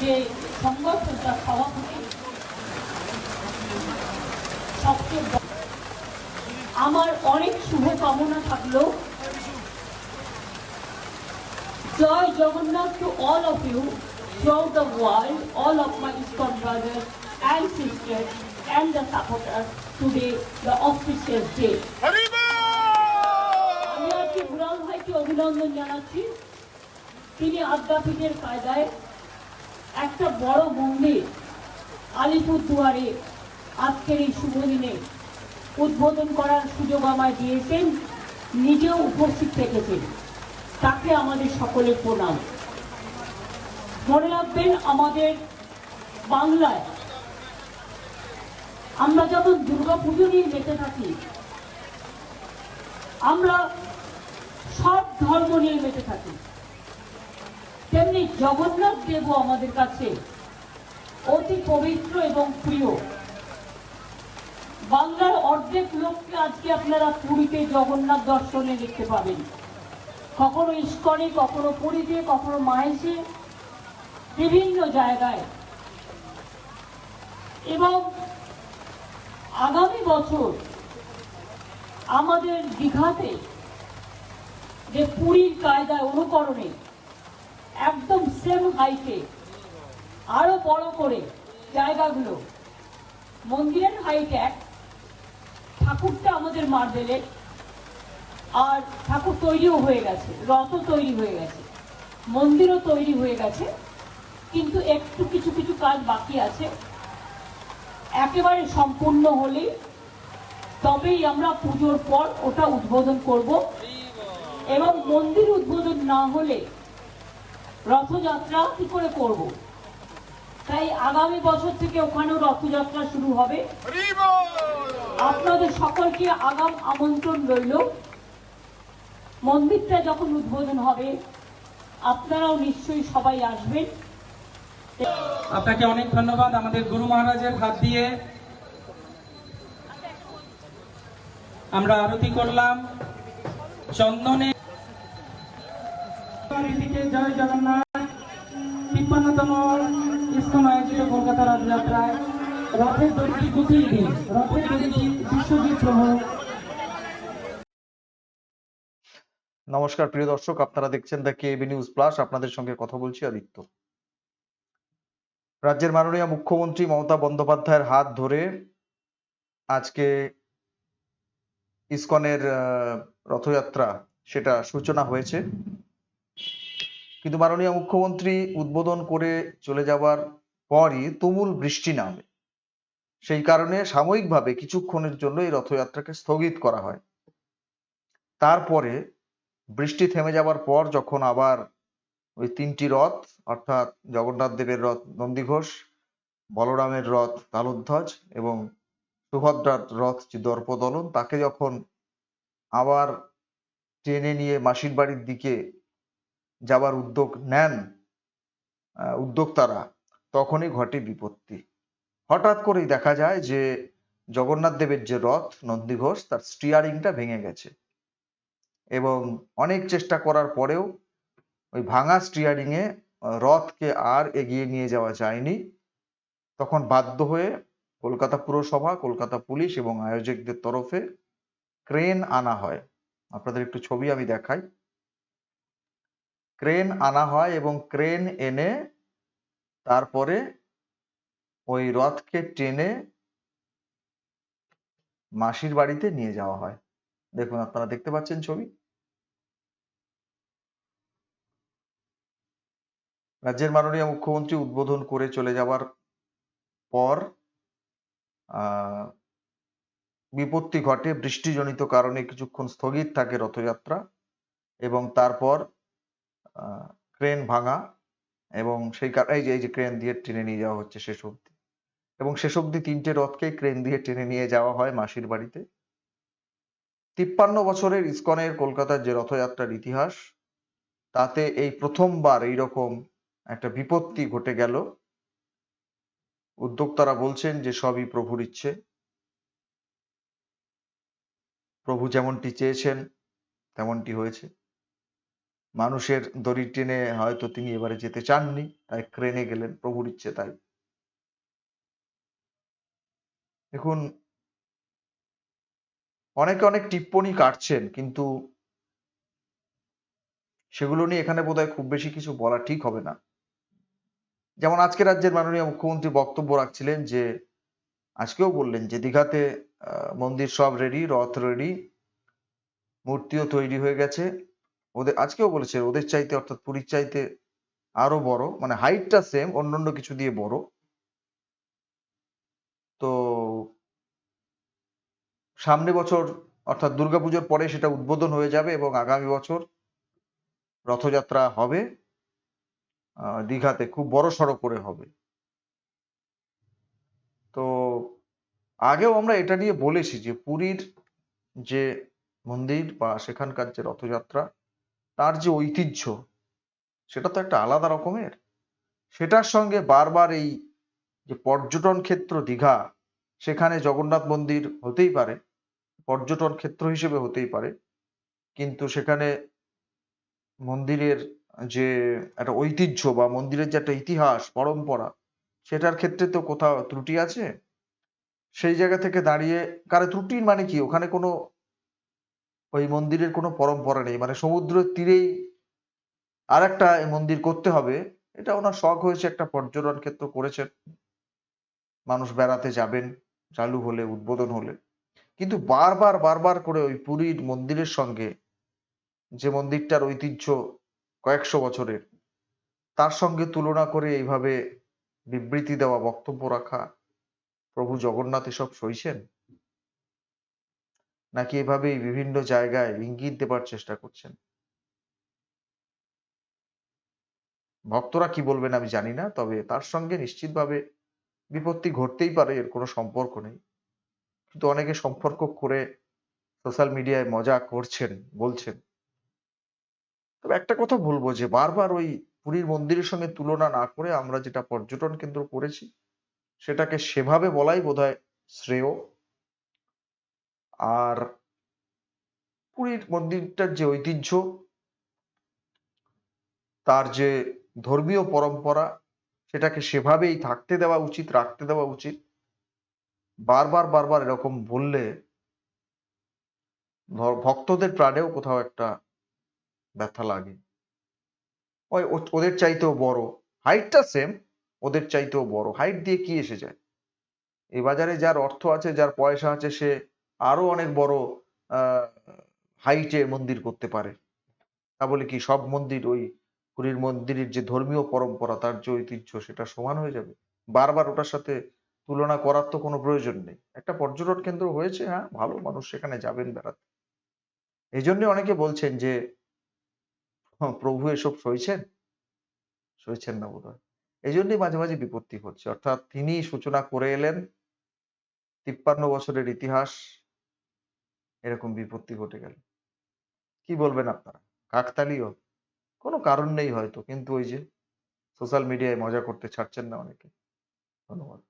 যে সবচেয়ে আমার অনেক শুভকামনা থাকল। Jai Jagannath to all of you through the world all of my ISKCON brother and sister and the supporter today the official day আমি আর কি ভাইকে অভিনন্দন জানাচ্ছি। তিনি আদ্যাপীঠের কায়দায় একটা বড় মন্দির আলিপুরদুয়ারে আজকের এই শুভ দিনে উদ্বোধন করার সুযোগ আমায় দিয়েছেন, নিজেও উপস্থিত থেকেছেন। তাকে আমাদের সকলের প্রণাম। মনে রাখবেন, আমাদের বাংলায় আমরা যখন দুর্গা পুজো নিয়ে মেতে থাকি, আমরা সব ধর্ম নিয়ে মেতে থাকি। তেমনি জগন্নাথ দেবও আমাদের কাছে অতি পবিত্র এবং প্রিয়। বাংলার অর্ধেক লোককে আজকে আপনারা পুরীতে জগন্নাথ দর্শনে দেখতে পাবেন। কখনো ইস্কনে, কখনো পুরীতে, কখনো মাহেশে বিভিন্ন জায়গায়। এবং আগামী বছর আমাদের দীঘাতে যে পুরীর কায়দায় অনুকরণে একদম সেম হাইটে আরও বড় করে জায়গাগুলো। মন্দিরের হাইট এক। ঠাকুরটা আমাদের মার্বেলের আর ঠাকুর তৈরিও হয়ে গেছে রথও তৈরি হয়ে গেছে, মন্দিরও তৈরি হয়ে গেছে। কিন্তু একটু কিছু কিছু কাজ বাকি আছে। একেবারে সম্পূর্ণ হলে তবেই আমরা পুজোর পর ওটা উদ্বোধন করব। এবং মন্দির উদ্বোধন না হলে রথযাত্রা কি করে করব? তাই আগামী বছর থেকে ওখানেও রথযাত্রা শুরু হবে। আপনাদের সকলকে আগাম আমন্ত্রণ রইল। মন্দিরটা যখন উদ্বোধন হবে আপনারাও নিশ্চয়ই সবাই আসবেন। আপনাকে অনেক ধন্যবাদ আমাদের গুরু মহারাজের হাত দিয়ে। আমরা আরতি করলাম। চন্দনে জয় জগন্নাথ। আয়োজিত কলকাতা রথযাত্রায়, রথের দিন রথের বিশ্বজিৎ নমস্কার, প্রিয় দর্শক, আপনারা দেখছেন দ্য কেবি নিউজ প্লাস আপনাদের সঙ্গে কথা বলছি আদিত্য। রাজ্যের মাননীয় মুখ্যমন্ত্রী মমতা বন্দ্যোপাধ্যায়ের হাত ধরে আজকে ইসকনের রথযাত্রা, সেটা সূচনা হয়েছে। কিন্তু মাননীয় মুখ্যমন্ত্রী উদ্বোধন করে চলে যাবার পরই তুমুল বৃষ্টি নামে। সেই কারণে সাময়িকভাবে কিছুক্ষণের জন্য এই রথযাত্রাকে স্থগিত করা হয়। তারপরে বৃষ্টি থেমে যাওয়ার পর যখন আবার ওই তিনটি রথ, অর্থাৎ জগন্নাথ দেবের রথ নন্দীঘোষ বলরামের রথ তালুধ্বজ এবং সুভদ্রার রথ যে দর্পদলন, তাকে যখন আবার টেনে নিয়ে মাসির বাড়ির দিকে যাবার উদ্যোগ নেন উদ্যোক্তারা, তখনই ঘটে বিপত্তি। হঠাৎ করেই দেখা যায় যে, জগন্নাথ দেবের যে রথ নন্দীঘোষ তার স্টিয়ারিংটা ভেঙে গেছে। এবং অনেক চেষ্টা করার পরেও ওই ভাঙা স্টিয়ারিং এ রথকে আর এগিয়ে নিয়ে যাওয়া যায়নি। তখন বাধ্য হয়ে কলকাতা পুরসভা, কলকাতা পুলিশ এবং আয়োজকদের তরফে ক্রেন আনা হয়। আপনাদের একটু ছবি আমি দেখাই। ক্রেন আনা হয় এবং ক্রেন এনে তারপরে ওই রথকে টেনে মাসির বাড়িতে নিয়ে যাওয়া হয়। দেখুন, আপনারা দেখতে পাচ্ছেন ছবি। রাজ্যের মাননীয় মুখ্যমন্ত্রী উদ্বোধন করে চলে যাওয়ার পর বিপত্তি ঘটে, বৃষ্টিজনিত কারণে কিছুক্ষণ স্থগিত থাকে রথযাত্রা এবং তারপর ক্রেন ভাঙা এবং সেই কার- এই যে এই যে ক্রেন দিয়ে টেনে নিয়ে যাওয়া হচ্ছে শেষ অবধি। এবং শেষ অবধি তিনটে রথকে ক্রেন দিয়ে টেনে নিয়ে যাওয়া হয় মাসির বাড়িতে। তিপ্পান্ন বছরের ইস্কনের কলকাতার যে রথযাত্রার ইতিহাস, তাতে এই প্রথমবার এইরকম একটা বিপত্তি ঘটে গেল। উদ্যোক্তারা বলছেন যে, সবই প্রভুর ইচ্ছে। প্রভু যেমনটি চেয়েছেন, তেমনটি হয়েছে। মানুষের দড়ি টেনে হয়তো তিনি এবারে যেতে চাননি, তাই ক্রেনে গেলেন প্রভুর ইচ্ছে তাই দেখুন, অনেকে অনেক টিপ্পনি কাটছেন, কিন্তু সেগুলো নিয়ে এখানে বোধহয় খুব বেশি কিছু বলা ঠিক হবে না। যেমন আজকে রাজ্যের মাননীয় মুখ্যমন্ত্রী বক্তব্য রাখছিলেন যে, আজকেও বললেন যে দীঘাতে মন্দির সব রেডি রথ রেডি মূর্তিও তৈরি হয়ে গেছে। ওদের, আজকেও বলেছে, ওদের চাইতে, অর্থাৎ পুরীর চাইতে আরও বড় মানে হাইটটা সেম অন্যান্য কিছু দিয়ে বড়। তো সামনে বছর, অর্থাৎ দুর্গাপুজোর পরে সেটা উদ্বোধন হয়ে যাবে এবং আগামী বছর রথযাত্রা হবে। দীঘাতে খুব বড় সড়ো করে হবে। তো আগেও আমরা এটা নিয়ে বলেছি যে পুরীর যে মন্দির বা সেখানকার যে রথযাত্রা তার যে ঐতিহ্য, সেটা তো একটা আলাদা রকমের। সেটার সঙ্গে বারবার এই যে পর্যটন ক্ষেত্র দীঘা, সেখানে জগন্নাথ মন্দির হতেই পারে, পর্যটন ক্ষেত্র হিসেবে হতেই পারে, কিন্তু সেখানে মন্দিরের যে একটা ঐতিহ্য বা মন্দিরের যে একটা ইতিহাস, পরম্পরা, সেটার ক্ষেত্রে তো কোথাও ত্রুটি আছে? সেই জায়গা থেকে দাঁড়িয়ে কারে ত্রুটির মানে কি? ওখানে কোনো ওই মন্দিরের কোনো পরম্পরা নেই। মানে সমুদ্রের তীরেই আর একটা মন্দির করতে হবে। এটা ওনার শখ হয়েছে, একটা পর্যটন ক্ষেত্র করেছেন। মানুষ বেড়াতে যাবেন, চালু হলে, উদ্বোধন হলে। কিন্তু বারবার বারবার করে ওই পুরীর মন্দিরের সঙ্গে যে মন্দিরটার ঐতিহ্য কয়েকশো বছরের, তার সঙ্গে তুলনা করে এইভাবে বিবৃতি দেওয়া, বক্তব্য রাখা, প্রভু জগন্নাথ এসব সইছেন? নাকি এভাবেই বিভিন্ন জায়গায় ইঙ্গিত দেবার চেষ্টা করছেন? ভক্তরা কি বলবেন আমি জানি না, তবে তার সঙ্গে নিশ্চিতভাবে বিপত্তি ঘটতেই পারে, এর কোনো সম্পর্ক নেই। কিন্তু অনেকে সম্পর্ক করে সোশ্যাল মিডিয়ায় মজা করছেন, বলছেন। তবে একটা কথা বলব যে বারবার ওই পুরীর মন্দিরের সঙ্গে তুলনা না করে আমরা যেটা পর্যটন কেন্দ্র করেছি, সেটাকে সেভাবে বলাই বোধহয় শ্রেয়। আর পুরীর মন্দিরটার যে ঐতিহ্য, তার যে ধর্মীয় পরম্পরা, সেটাকে সেভাবেই থাকতে দেওয়া উচিত, রাখতে দেওয়া উচিত। বারবার বারবার এরকম বললে ভক্তদের প্রাণেও কোথাও একটা ব্যথা লাগে। ওই ওদের চাইতেও বড়। হাইটটা সেম ওদের চাইতেও বড়। হাইট দিয়ে কি এসে যায়? এই বাজারে যার অর্থ আছে, যার পয়সা আছে, সে আরও অনেক বড় হাইটে মন্দির করতে পারে। তা বলে কি সব মন্দির ওই পুরীর মন্দিরের যে ধর্মীয় পরম্পরা তার যে ঐতিহ্য সেটা সমান হয়ে যাবে? বারবার ওটার সাথে তুলনা করার তো কোনো প্রয়োজন নেই। একটা পর্যটন কেন্দ্র হয়েছে হ্যাঁ ভালো মানুষ সেখানে যাবেন বেড়াতে। এই জন্য অনেকে বলছেন যে হ্যাঁ, প্রভু এসব সইছেন? সইছেন না বোধ হয় এই জন্যই মাঝে মাঝে বিপত্তি হচ্ছে। অর্থাৎ তিনি সূচনা করে এলেন তিপ্পান্ন বছরের ইতিহাস এরকম বিপত্তি ঘটে গেল। কি বলবেন আপনারা? কাকতালীয়? কোনো কারণ নেই হয়তো, কিন্তু ওই যে সোশ্যাল মিডিয়ায় মজা করতে ছাড়ছেন না অনেকে। ধন্যবাদ।